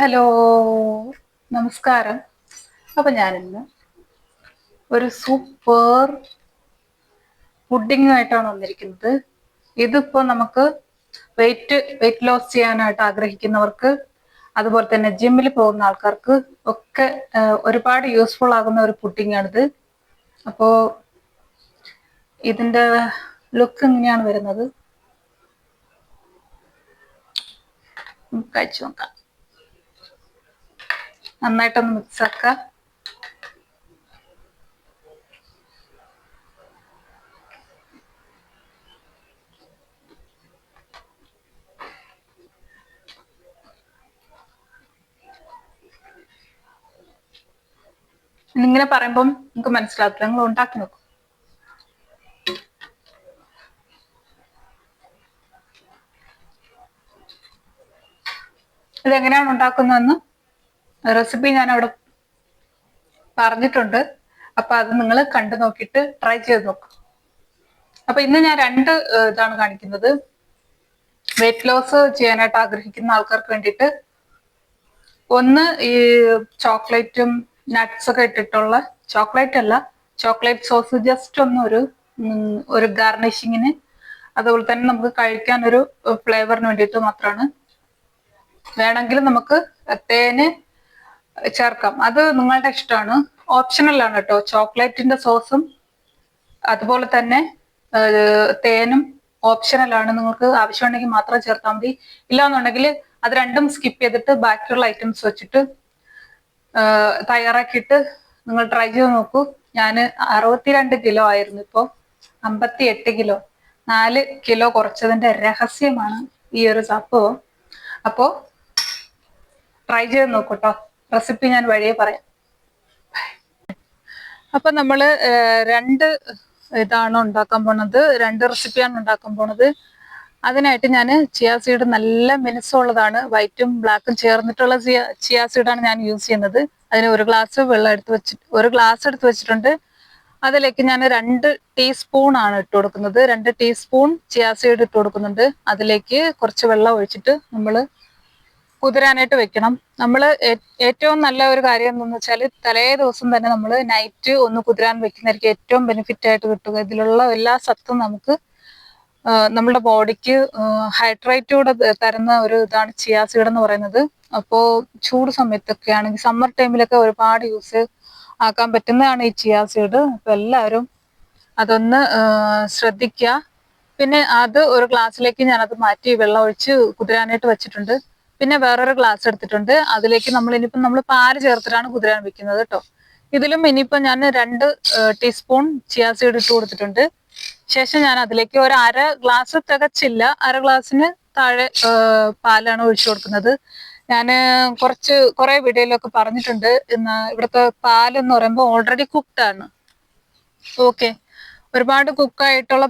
Hello നമസ്കാരം. അപ്പൊ ഞാനിന്ന് ഒരു സൂപ്പർ പുഡിങ്ങുമായിട്ടാണ് വന്നിരിക്കുന്നത്. ഇതിപ്പോ നമുക്ക് വെയിറ്റ് വെയിറ്റ് ലോസ് ചെയ്യാനായിട്ട് ആഗ്രഹിക്കുന്നവർക്ക് അതുപോലെ തന്നെ ജിമ്മിൽ പോകുന്ന ആൾക്കാർക്ക് ഒക്കെ ഒരുപാട് യൂസ്ഫുൾ ആകുന്ന ഒരു പുഡിങ്ങാണിത്. ആണിത് അപ്പോ ഇതിന്റെ ലുക്ക് ഇങ്ങനെയാണ് വരുന്നത്? കഴിച്ചു നോക്കാം. നന്നായിട്ടൊന്ന് മിക്സ് ആക്കുക ഇങ്ങനെ പറയുമ്പം നിങ്ങൾക്ക് മനസ്സിലാക്കില്ല നിങ്ങൾ ഉണ്ടാക്കി നോക്കും. ഇതെങ്ങനെയാണ് ഉണ്ടാക്കുന്നതെന്ന് റെസിപ്പി ഞാൻ അവിടെ പറഞ്ഞിട്ടുണ്ട്. അപ്പൊ അത് നിങ്ങൾ കണ്ടു നോക്കിയിട്ട് ട്രൈ ചെയ്ത് നോക്കും. അപ്പൊ ഇന്ന് ഞാൻ രണ്ട് ഇതാണ് കാണിക്കുന്നത്. വെയിറ്റ് ലോസ് ചെയ്യാനായിട്ട് ആഗ്രഹിക്കുന്ന ആൾക്കാർക്ക് വേണ്ടിയിട്ട് ഒന്ന് ഈ ചോക്ലേറ്റും നട്ട്സ് ഒക്കെ ഇട്ടിട്ടുള്ള ചോക്ലേറ്റ് അല്ല ചോക്ലേറ്റ് സോസ് ജസ്റ്റ് ഒന്ന് ഒരു ഒരു ഗാർണിഷിങ്ങിന് അതുപോലെ തന്നെ നമുക്ക് കഴിക്കാൻ ഒരു ഫ്ലേവറിന് വേണ്ടിയിട്ട് മാത്രമാണ്. വേണമെങ്കിൽ നമുക്ക് തേന് ചേർക്കാം. അത് നിങ്ങളുടെ ഇഷ്ടമാണ്. ഓപ്ഷണൽ ആണ് കേട്ടോ. ചോക്ലേറ്റിന്റെ സോസും അതുപോലെ തന്നെ തേനും ഓപ്ഷണൽ ആണ്. നിങ്ങൾക്ക് ആവശ്യമുണ്ടെങ്കിൽ മാത്രം ചേർത്താൽ മതി. ഇല്ലാന്നുണ്ടെങ്കിൽ അത് രണ്ടും സ്കിപ്പ് ചെയ്തിട്ട് ബാക്കിയുള്ള ഐറ്റംസ് വെച്ചിട്ട് തയ്യാറാക്കിയിട്ട് നിങ്ങൾ ട്രൈ ചെയ്ത് നോക്കൂ. ഞാൻ അറുപത്തിരണ്ട് കിലോ ആയിരുന്നു ഇപ്പോൾ അമ്പത്തി എട്ട് കിലോ. നാല് കിലോ കുറച്ചതിന്റെ രഹസ്യമാണ് ഈ ഒരു സപ്പോ അപ്പോ ട്രൈ ചെയ്ത് നോക്കൂട്ടോ റെസിപ്പി ഞാൻ വഴിയെ പറയാം. അപ്പൊ നമ്മൾ രണ്ട് ഇതാണ് ഉണ്ടാക്കാൻ പോണത്. രണ്ട് റെസിപ്പിയാണ് ഉണ്ടാക്കാൻ പോണത്. അതിനായിട്ട് ഞാൻ ചിയാ സീഡ് നല്ല മിനുസമുള്ളതാണ്. വൈറ്റും ബ്ലാക്കും ചേർന്നിട്ടുള്ള ചിയാ സീഡാണ് ഞാൻ യൂസ് ചെയ്യുന്നത്. അതിന് ഒരു ഗ്ലാസ് വെള്ളം എടുത്ത് വെച്ച് ഒരു ഗ്ലാസ് എടുത്ത് വെച്ചിട്ടുണ്ട്. അതിലേക്ക് ഞാൻ രണ്ട് ടീസ്പൂൺ ആണ് ഇട്ട് കൊടുക്കുന്നത്. രണ്ട് ടീസ്പൂൺ ചിയാ സീഡ് ഇട്ട് കൊടുക്കുന്നുണ്ട്. അതിലേക്ക് കുറച്ച് വെള്ളം ഒഴിച്ചിട്ട് നമ്മൾ കുതിരാനായിട്ട് വെക്കണം. നമ്മൾ ഏറ്റവും നല്ല ഒരു കാര്യം എന്താണെന്ന് വെച്ചാൽ തലേ ദിവസം തന്നെ നമ്മൾ നൈറ്റ് ഒന്ന് കുതിരാൻ വെക്കുന്നതായിരിക്കും ഏറ്റവും ബെനിഫിറ്റ് ആയിട്ട് കിട്ടുക. ഇതിലുള്ള എല്ലാ സത്തും നമുക്ക് നമ്മുടെ ബോഡിക്ക് ഹൈഡ്രേറ്റ് കൂടെ ത- തരുന്ന ഒരു ഇതാണ് ചിയാസീഡ് എന്ന് പറയുന്നത്. അപ്പോൾ ചൂട് സമയത്തൊക്കെ ആണെങ്കിൽ സമ്മർ ടൈമിലൊക്കെ ഒരുപാട് യൂസ് ആക്കാൻ പറ്റുന്നതാണ് ഈ ചിയാസീഡ് അപ്പൊ എല്ലാവരും അതൊന്ന് ശ്രദ്ധിക്കുക പിന്നെ അത് ഒരു ഗ്ലാസ്സിലേക്ക് ഞാനത് മാറ്റി വെള്ളം ഒഴിച്ച് കുതിരാനായിട്ട് വെച്ചിട്ടുണ്ട്. പിന്നെ വേറൊരു ഗ്ലാസ് എടുത്തിട്ടുണ്ട്. അതിലേക്ക് നമ്മൾ ഇനിയിപ്പം നമ്മൾ പാൽ ചേർത്തിട്ടാണ് കുതിരാൻ വെക്കുന്നത് കേട്ടോ ഇതിലും ഇനിയിപ്പം ഞാൻ രണ്ട് ടീസ്പൂൺ ചിയാ സീഡ് ഇട്ട് കൊടുത്തിട്ടുണ്ട്. ശേഷം ഞാൻ അതിലേക്ക് ഒരു അര ഗ്ലാസ് തികച്ചില്ല. അര ഗ്ലാസ്സിന് താഴെ പാലാണ് ഒഴിച്ചു കൊടുക്കുന്നത്. ഞാൻ കുറച്ച് കുറെ വീഡിയോയിലൊക്കെ പറഞ്ഞിട്ടുണ്ട്. ഇന്ന് ഇവിടുത്തെ പാലെന്ന് പറയുമ്പോൾ ഓൾറെഡി കുക്ക്ഡ് ആണ്. ഓക്കെ ഒരുപാട് കുക്കായിട്ടുള്ള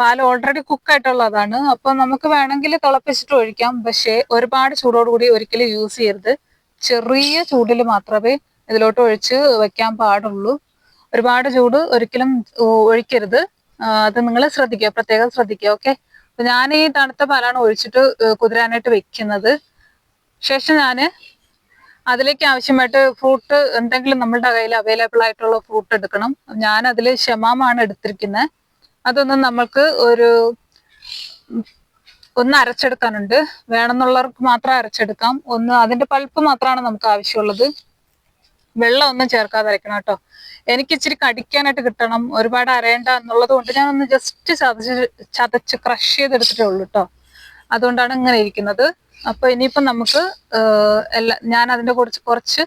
പാൽ ഓൾറെഡി കുക്കായിട്ടുള്ളതാണ്. അപ്പൊ നമുക്ക് വേണമെങ്കിൽ തിളപ്പിച്ചിട്ട് ഒഴിക്കാം. പക്ഷേ ഒരുപാട് ചൂടോടുകൂടി ഒരിക്കലും യൂസ് ചെയ്യരുത്. ചെറിയ ചൂടിൽ മാത്രമേ ഇതിലോട്ട് ഒഴിച്ച് വെക്കാൻ പാടുള്ളൂ. ഒരുപാട് ചൂട് ഒരിക്കലും ഒഴിക്കരുത്. അത് നിങ്ങൾ ശ്രദ്ധിക്കുക. പ്രത്യേകം ശ്രദ്ധിക്കുക. ഓക്കെ? ഞാൻ ഈ തണുത്ത പാലാണ് ഒഴിച്ചിട്ട് കുതിരാനായിട്ട് വെക്കുന്നത്. ശേഷം ഞാൻ അതിലേക്ക് ആവശ്യമായിട്ട് ഫ്രൂട്ട് എന്തെങ്കിലും നമ്മളുടെ കയ്യിൽ അവൈലബിൾ ആയിട്ടുള്ള ഫ്രൂട്ട് എടുക്കണം. ഞാൻ അതിൽ ഷമാമാണ് എടുത്തിരിക്കുന്നത്. അതൊന്നും നമ്മൾക്ക് ഒരു ഒന്ന് അരച്ചെടുക്കാനുണ്ട്. വേണമെന്നുള്ളവർക്ക് മാത്രം അരച്ചെടുക്കാം. ഒന്ന് അതിന്റെ പൾപ്പ് മാത്രമാണ് നമുക്ക് ആവശ്യമുള്ളത്. വെള്ളം ഒന്നും ചേർക്കാതെ അരയ്ക്കണം കേട്ടോ. എനിക്ക് ഇച്ചിരി കടിക്കാനായിട്ട് കിട്ടണം. ഒരുപാട് അരയേണ്ട എന്നുള്ളത് കൊണ്ട് ഞാൻ ഒന്ന് ജസ്റ്റ് ചതച്ച് ചതച്ച് ക്രഷ് ചെയ്തെടുത്തിട്ടേ ഉള്ളൂ കേട്ടോ. അതുകൊണ്ടാണ് ഇങ്ങനെ ഇരിക്കുന്നത്. അപ്പൊ ഇനിയിപ്പം നമുക്ക് എല്ലാ ഞാൻ അതിന്റെ കുറച്ച് കുറച്ച്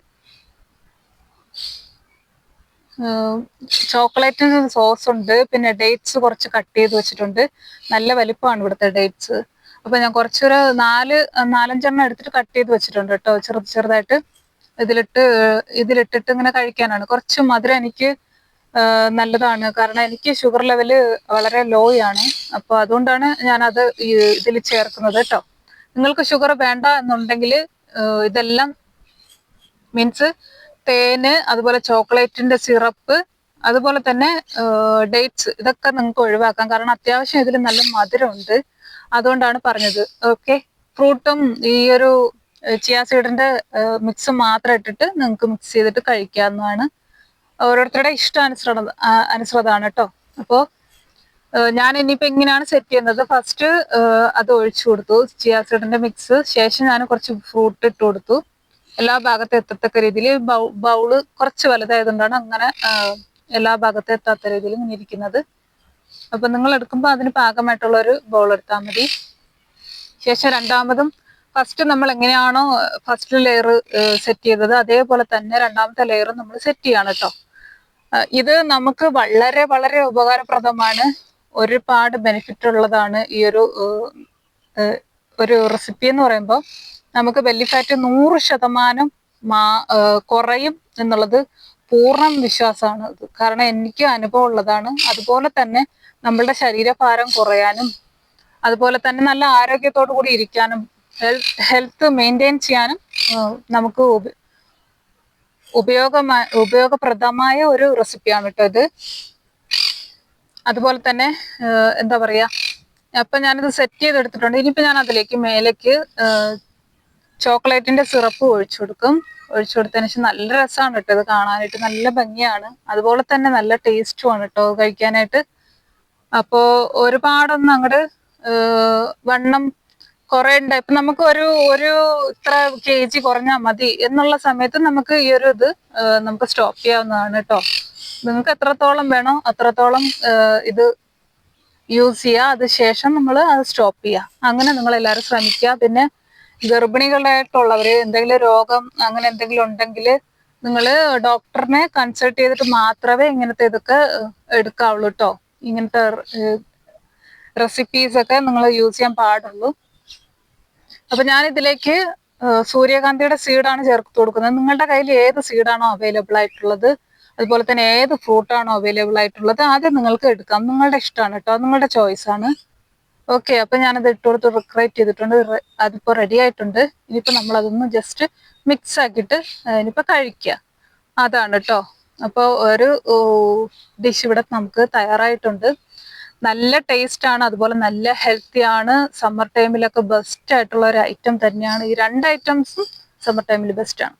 ചോക്ലേറ്റിന് സോസ് ഉണ്ട്. പിന്നെ ഡേറ്റ്സ് കുറച്ച് കട്ട് ചെയ്ത് വെച്ചിട്ടുണ്ട്. നല്ല വലിപ്പമാണ് ഇവിടുത്തെ ഡേറ്റ്സ്. അപ്പൊ ഞാൻ കുറച്ചൊരു നാല് നാലഞ്ചെണ്ണം എടുത്തിട്ട് കട്ട് ചെയ്ത് വെച്ചിട്ടുണ്ട് കേട്ടോ. ചെറുത് ചെറുതായിട്ട് ഇതിലിട്ട് ഇതിലിട്ടിട്ട് ഇങ്ങനെ കഴിക്കാനാണ്. കുറച്ച് മധുരം എനിക്ക് നല്ലതാണ്. കാരണം എനിക്ക് ഷുഗർ ലെവൽ വളരെ ലോ ആണ് അപ്പൊ അതുകൊണ്ടാണ് ഞാൻ അത് ഇതിൽ ചേർക്കുന്നത് കേട്ടോ. നിങ്ങൾക്ക് ഷുഗർ വേണ്ട എന്നുണ്ടെങ്കിൽ ഇതെല്ലാം മീൻസ് തേന് അതുപോലെ ചോക്ലേറ്റിന്റെ സിറപ്പ് അതുപോലെ തന്നെ ഡേറ്റ്സ് ഇതൊക്കെ നിങ്ങൾക്ക് ഒഴിവാക്കാം. കാരണം അത്യാവശ്യം ഇതിൽ നല്ല മധുരമുണ്ട്. അതുകൊണ്ടാണ് പറഞ്ഞത്. ഓക്കെ ഫ്രൂട്ടും ഈ ഒരു ചിയാ സീഡിന്റെ മിക്സ് മാത്രം ഇട്ടിട്ട് നിങ്ങൾക്ക് മിക്സ് ചെയ്തിട്ട് കഴിക്കാവുന്നതാണ്. ഓരോരുത്തരുടെ ഇഷ്ടം അനുസൃത അനുസൃതമാണ് കേട്ടോ. അപ്പോൾ ഞാൻ ഇനിയിപ്പോ എങ്ങനെയാണ് സെറ്റ് ചെയ്യുന്നത്. ഫസ്റ്റ് അത് ഒഴിച്ചു കൊടുത്തു. ചിയാസിഡിന്റെ മിക്സ് ശേഷം ഞാൻ കുറച്ച് ഫ്രൂട്ട് ഇട്ട് കൊടുത്തു. എല്ലാ ഭാഗത്തും എത്തത്തക്ക രീതിയിൽ ബൗൾ കുറച്ച് വലുതായതുകൊണ്ടാണ് അങ്ങനെ എല്ലാ ഭാഗത്തും എത്താത്ത രീതിയിൽ ഇങ്ങനെ ഇരിക്കുന്നത്. അപ്പൊ നിങ്ങൾ എടുക്കുമ്പോൾ അതിന് പാകമായിട്ടുള്ള ഒരു ബൗൾ എടുത്താൽ മതി. ശേഷം രണ്ടാമതും ഫസ്റ്റ് നമ്മൾ എങ്ങനെയാണോ ഫസ്റ്റ് ലെയർ സെറ്റ് ചെയ്തത്. അതേപോലെ തന്നെ രണ്ടാമത്തെ ലെയർ നമ്മൾ സെറ്റ് ചെയ്യാണ് കേട്ടോ ഇത് നമുക്ക് വളരെ വളരെ ഉപകാരപ്രദമാണ്. ഒരുപാട് ബെനിഫിറ്റ് ഉള്ളതാണ് ഈ ഒരു ഒരു റെസിപ്പി എന്ന് പറയുമ്പോൾ നമുക്ക് ബെല്ലി ഫാറ്റ് നൂറ് ശതമാനം മാ കുറയും എന്നുള്ളത് പൂർണ വിശ്വാസമാണ്. കാരണം എനിക്ക് അനുഭവം ഉള്ളതാണ്. അതുപോലെ തന്നെ നമ്മളുടെ ശരീരഭാരം കുറയാനും അതുപോലെ തന്നെ നല്ല ആരോഗ്യത്തോടു കൂടി ഇരിക്കാനും ഹെൽത്ത് മെയിന്റെയിൻ ചെയ്യാനും നമുക്ക് ഉപ- ഉപയോഗമായ ഉപയോഗപ്രദമായ ഒരു റെസിപ്പിയാണ് കേട്ടോ ഇത്. അതുപോലെ തന്നെ എന്താ പറയാ അപ്പൊ ഞാനിത് സെറ്റ് ചെയ്തെടുത്തിട്ടുണ്ട്. ഇനിയിപ്പോ ഞാൻ അതിലേക്ക് മേലേക്ക് ചോക്ലേറ്റിന്റെ സിറപ്പ് ഒഴിച്ചു കൊടുക്കും. ഒഴിച്ചു കൊടുത്തതിന് ശേഷം നല്ല രസമാണ് കേട്ടോ. ഇത് കാണാനായിട്ട് നല്ല ഭംഗിയാണ്. അതുപോലെ തന്നെ നല്ല ടേസ്റ്റുമാണ് കേട്ടോ കഴിക്കാനായിട്ട്. അപ്പോ ഒരുപാടൊന്നും അങ്ങോട്ട് വണ്ണം കുറെ ഉണ്ട് ഇപ്പൊ നമുക്ക് ഒരു ഒരു ഇത്ര കെ ജി കുറഞ്ഞാൽ മതി എന്നുള്ള സമയത്ത് നമുക്ക് ഈ ഒരു ഇത് നമുക്ക് സ്റ്റോപ്പ് ചെയ്യാവുന്നതാണ് കേട്ടോ. നിങ്ങൾക്ക് എത്രത്തോളം വേണോ അത്രത്തോളം ഇത് യൂസ് ചെയ്യുക അത് ശേഷം നമ്മൾ അത് സ്റ്റോപ്പ് ചെയ്യുക അങ്ങനെ നിങ്ങൾ എല്ലാവരും ശ്രമിക്കുക പിന്നെ ഗർഭിണികളായിട്ടുള്ളവർ എന്തെങ്കിലും രോഗം അങ്ങനെ എന്തെങ്കിലും ഉണ്ടെങ്കിൽ നിങ്ങൾ ഡോക്ടറിനെ കൺസൾട്ട് ചെയ്തിട്ട് മാത്രമേ ഇങ്ങനത്തെ ഇതൊക്കെ എടുക്കാവുള്ളൂ കേട്ടോ ഇങ്ങനത്തെ റെസിപ്പീസ് ഒക്കെ നിങ്ങൾ യൂസ് ചെയ്യാൻ പാടുള്ളൂ. അപ്പൊ ഞാൻ ഇതിലേക്ക് സൂര്യകാന്തിയുടെ സീഡാണ് ചേർത്ത് കൊടുക്കുന്നത്. നിങ്ങളുടെ കയ്യിൽ ഏത് സീഡാണോ അവൈലബിൾ ആയിട്ടുള്ളത്? അതുപോലെ തന്നെ ഏത് ഫ്രൂട്ടാണോ അവൈലബിൾ ആയിട്ടുള്ളത് ആദ്യം നിങ്ങൾക്ക് എടുക്കാം. നിങ്ങളുടെ ഇഷ്ടമാണ് കേട്ടോ. നിങ്ങളുടെ ചോയ്സ് ആണ്. ഓക്കെ അപ്പൊ ഞാനത് ഇട്ട് കൊടുത്ത് റിക്രേറ്റ് ചെയ്തിട്ടുണ്ട്. അതിപ്പോ റെഡി ആയിട്ടുണ്ട്. ഇനിയിപ്പോ നമ്മൾ അതൊന്ന് ജസ്റ്റ് മിക്സ് ആക്കിയിട്ട് ഇനിയിപ്പോ കഴിക്കുക അതാണ് കേട്ടോ. അപ്പോൾ ഒരു ഡിഷ് ഇവിടെ നമുക്ക് തയ്യാറായിട്ടുണ്ട്. നല്ല ടേസ്റ്റ് ആണ്. അതുപോലെ നല്ല ഹെൽത്തി ആണ്. സമ്മർ ടൈമിലൊക്കെ ബെസ്റ്റ് ആയിട്ടുള്ള ഒരു ഐറ്റം തന്നെയാണ്. ഈ രണ്ട് ഐറ്റംസും സമ്മർ ടൈമിൽ ബെസ്റ്റ് ആണ്.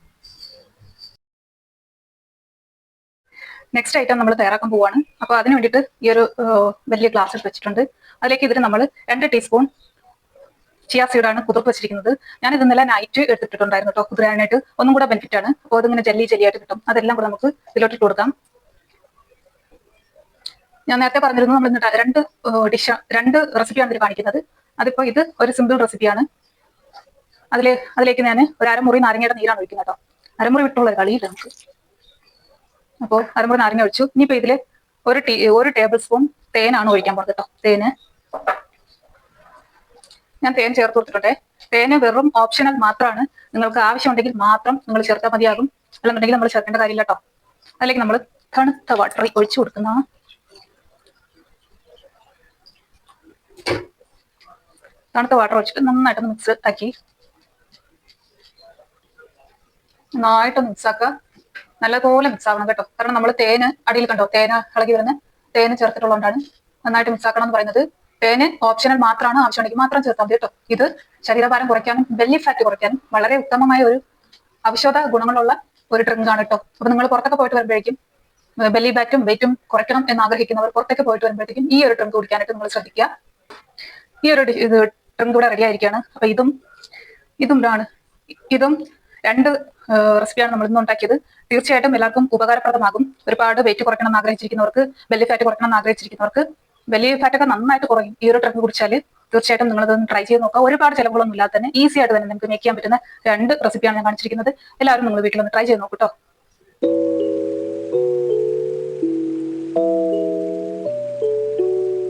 നെക്സ്റ്റ് ഐറ്റം നമ്മൾ തയ്യാറാക്കാൻ പോവാണ്. അപ്പോൾ അതിന് വേണ്ടിയിട്ട് ഈ ഒരു വലിയ ഗ്ലാസ് വെച്ചിട്ടുണ്ട്. അതിലേക്ക് ഇതിന് നമ്മൾ രണ്ട് ടീസ്പൂൺ ചിയാ സീഡാണ് കുതിർത്ത് വെച്ചിരിക്കുന്നത്. ഞാൻ ഇത് ഇന്നലെ നൈറ്റ് എടുത്തിട്ടുണ്ടായിരുന്നു കേട്ടോ കുതിരാനായിട്ട് ഒന്നും കൂടെ ബെനിഫിറ്റ് ആണ്. അപ്പോൾ അതിങ്ങനെ ജെല്ലി ജെല്ലിയായിട്ട് കിട്ടും. അതെല്ലാം കൂടെ നമുക്ക് ഇതിലോട്ട് കൊടുക്കാം. ഞാൻ നേരത്തെ പറഞ്ഞിരുന്നു നമ്മൾ രണ്ട് ഡിഷ് രണ്ട് റെസിപ്പിയാണ് ഇതിൽ കാണിക്കുന്നത്. അതിപ്പോ ഇത് ഒരു സിമ്പിൾ റെസിപ്പിയാണ് അതിൽ അതിലേക്ക് ഞാൻ ഒരു അരമുറി നാരങ്ങയുടെ നീരാണ് ഒഴിക്കുന്നത് കേട്ടോ അരമുറി വിട്ടുള്ള ഒരു കളിയില്ല നമുക്ക്. അപ്പോൾ അരമുറി നാരങ്ങ ഒഴിച്ചു. ഇനിയിപ്പോ ഇതിൽ ഒരു ടീ ഒരു ടേബിൾ സ്പൂൺ തേനാണ് ഒഴിക്കാൻ പോകുന്നത് കേട്ടോ തേന്. ഞാൻ തേൻ ചേർത്ത് കൊടുത്തിട്ടുണ്ട്. തേന് വെറും ഓപ്ഷണൽ മാത്രമാണ് നിങ്ങൾക്ക് ആവശ്യമുണ്ടെങ്കിൽ മാത്രം നിങ്ങൾ ചേർത്താൽ മതിയാകും. അല്ലെന്നുണ്ടെങ്കിൽ നമ്മൾ ചേർക്കേണ്ട കാര്യമില്ല കേട്ടോ അല്ലെങ്കിൽ നമ്മൾ തണുത്ത വാട്ടർ ഒഴിച്ചു കൊടുക്കുന്ന തണുത്ത വാട്ടർ ഒഴിച്ചിട്ട് നന്നായിട്ട് മിക്സ് ആക്കി. നന്നായിട്ട് മിക്സ് ആക്കുക. നല്ലപോലെ മിക്സ് ആവണം കേട്ടോ. കാരണം നമ്മൾ തേന് അടിയിൽ കണ്ടോ? തേന ഇളകി വരുന്ന തേന് ചേർത്തിട്ടുള്ളതുകൊണ്ടാണ് നന്നായിട്ട് മിക്സ് ആക്കണം എന്ന് പറയുന്നത്. തേന് ഓപ്ഷണൽ മാത്രമാണ് ആവശ്യമുണ്ടെങ്കിൽ മാത്രം ചേർത്താൽ മതി കേട്ടോ. ഇത് ശരീരഭാരം കുറയ്ക്കാനും ബെല്ലി ഫാറ്റ് കുറയ്ക്കാനും വളരെ ഉത്തമമായ ഒരു ഔഷധ ഗുണങ്ങളുള്ള ഒരു ഡ്രിങ്ക് ആണ് കേട്ടോ. അപ്പൊ നിങ്ങൾ പുറത്തൊക്കെ പോയിട്ട് വരുമ്പോഴേക്കും ബെല്ലി ബാറ്റും വെയിറ്റും കുറയ്ക്കണം എന്ന് ആഗ്രഹിക്കുന്നവർ പുറത്തേക്ക് പോയിട്ട് വരുമ്പോഴത്തേക്കും ഈ ഒരു ഡ്രിങ്ക് കുടിക്കാനായിട്ട് നിങ്ങൾ ശ്രദ്ധിക്കുക. ഈ ഒരു ഇത് ഡ്രിങ്ക് കൂടെ റെഡി ആയിരിക്കുകയാണ്. അപ്പൊ ഇതും ഇതും ഇതാണ്. ഇതും രണ്ട് റെസിപ്പിയാണ് നമ്മൾ ഇന്ന് ഉണ്ടാക്കിയത്. തീർച്ചയായിട്ടും എല്ലാവർക്കും ഉപകാരപ്രദമാകും. ഒരുപാട് വെയിറ്റ് കുറയ്ക്കണം എന്ന് ആഗ്രഹിച്ചിരിക്കുന്നവർക്ക് ബെല്ലി ഫാറ്റ് കുറയ്ക്കണം എന്ന് ആഗ്രഹിച്ചിരിക്കുന്നവർക്ക് ബെല്ലി ഫാറ്റ് ഒക്കെ നന്നായിട്ട് കുറയും. ഈ ഒരു ട്രിക്ക് കുടിച്ചാൽ തീർച്ചയായിട്ടും നിങ്ങൾ ഇതൊന്ന് ട്രൈ ചെയ്ത് നോക്കുക. ഒരുപാട് ചിലവുകളൊന്നും ഇല്ലാതെ തന്നെ ഈസി ആയിട്ട് തന്നെ നിങ്ങൾക്ക് മേക്ക് ചെയ്യാൻ പറ്റുന്ന രണ്ട് റെസിപ്പിയാണ് ഞാൻ കാണിച്ചിരിക്കുന്നത്. എല്ലാവരും നിങ്ങൾ വീട്ടിലൊന്ന് ട്രൈ ചെയ്ത് നോക്കൂ കേട്ടോ